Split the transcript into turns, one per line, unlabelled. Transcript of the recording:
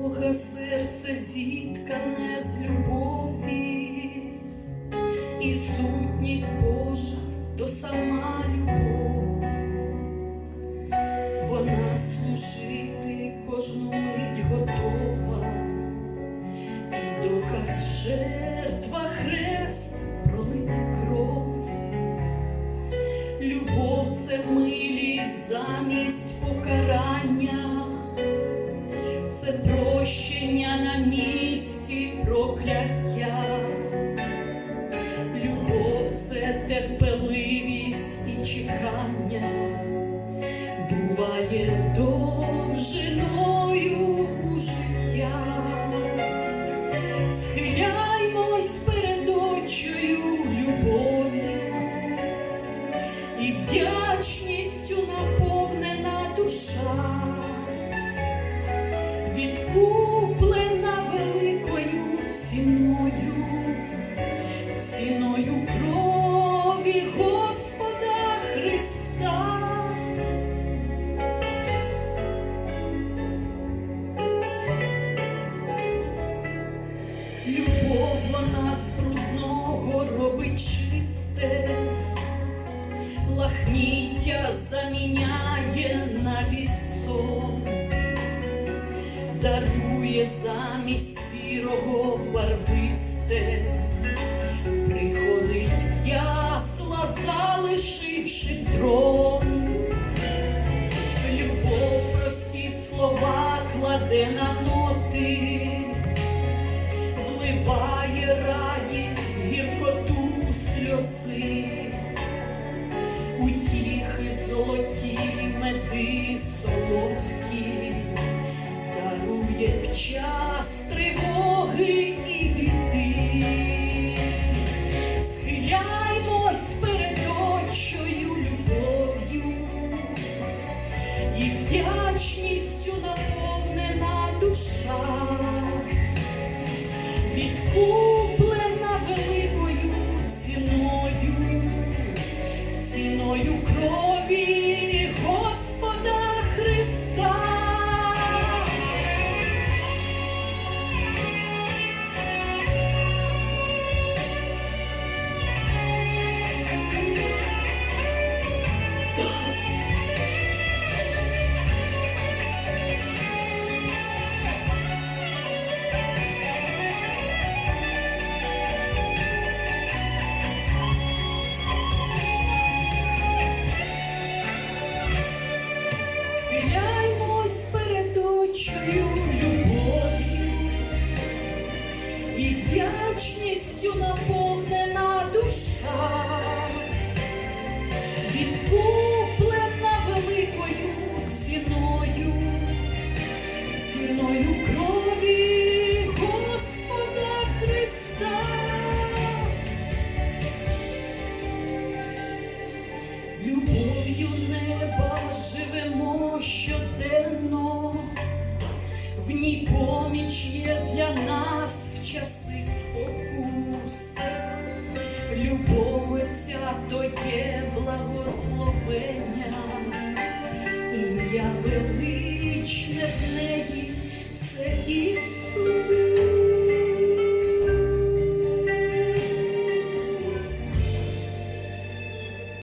Бога серце зіткане з любові, і сутність Божа то сама любов, вона служити кожну мить готова, і доказ жертва хрест пролита кров. Любов це милість це прощення на місці прокляття. Любов це терпеливість і чекання, ціною крові Господа Христа. Любов вона з брудного робить чисте. Лахміття заміняє на вісон, дарує замість сірого барвисте, кладе на ноти, вливає радість в гіркоту сльози утіхи золоті, меди солодкі, дарує в час тривоги і біди. Схиляймось перед очою любов'ю і вдячністю наповнена душа, відкуплена вдячністю наповнена душа, відкуплена великою ціною, ціною крові Господа Христа. Любов'ю неба живемо щоденно, в ній поміч є для нас в часи Любов Отця то є благословення, ім'я величне в неї це Ісус.